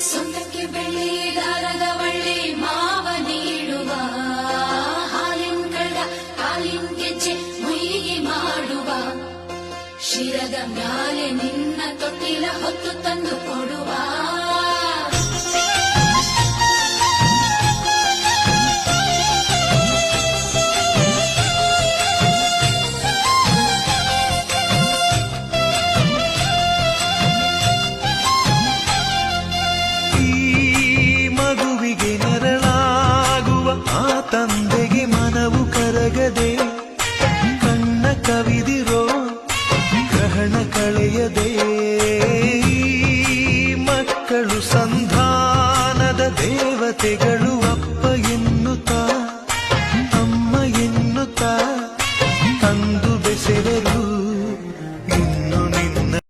ಸೊಂಟಕ್ಕೆ ಬೆಳೆದಾರದ ಬಳ್ಳಿ ಮಾವ ನೀಡುವ. ಹಾಲಿನ ಕಡ ಹಾಲಿನ ಗೆಜ್ಜೆ ಮುಯಿಗಿ ಮಾಡುವ. ಶಿರದ ಮ್ಯಾಲೆ ನಿನ್ನ ತೊಟ್ಟಿಲ ಹೊತ್ತು ತಂದು ಕೊಡು ಕರಗದೆ ಕಣ್ಣ ಕವಿದಿರೋ ಗ್ರಹಣ ಕಳೆಯದೆ. ಮಕ್ಕಳು ಸಂಧಾನದ ದೇವತೆಗಳು ಅಪ್ಪ ಎನ್ನುತ್ತ ಅಮ್ಮ ಎನ್ನುತ್ತ ತಂದು ಬೆಸೆದರು.